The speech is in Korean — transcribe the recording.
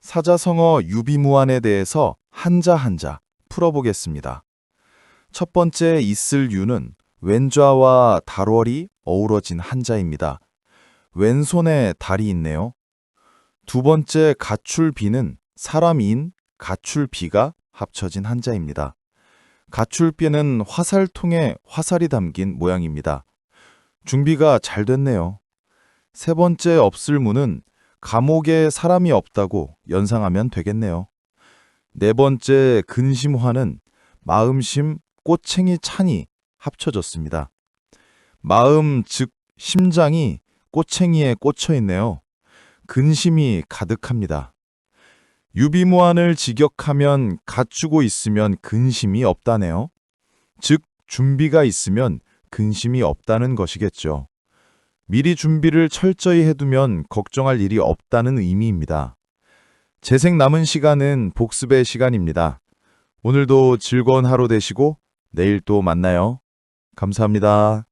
사자성어 유비무환에 대해서 한자 한자 풀어보겠습니다. 첫 번째 있을 유는 왼좌와 달월이 어우러진 한자입니다. 왼손에 달이 있네요. 두 번째 가출비는 사람인 가출비가 합쳐진 한자입니다. 가출비는 화살통에 화살이 담긴 모양입니다. 준비가 잘 됐네요. 세 번째 없을 무는 감옥에 사람이 없다고 연상하면 되겠네요. 네 번째 근심화는 마음심, 꼬챙이 찬이 합쳐졌습니다. 마음 즉 심장이 꼬챙이에 꽂혀 있네요. 근심이 가득합니다. 유비무환을 직역하면 갖추고 있으면 근심이 없다네요. 즉 준비가 있으면 근심이 없다는 것이겠죠. 미리 준비를 철저히 해두면 걱정할 일이 없다는 의미입니다. 재생 남은 시간은 복습의 시간입니다. 오늘도 즐거운 하루 되시고 내일 또 만나요. 감사합니다.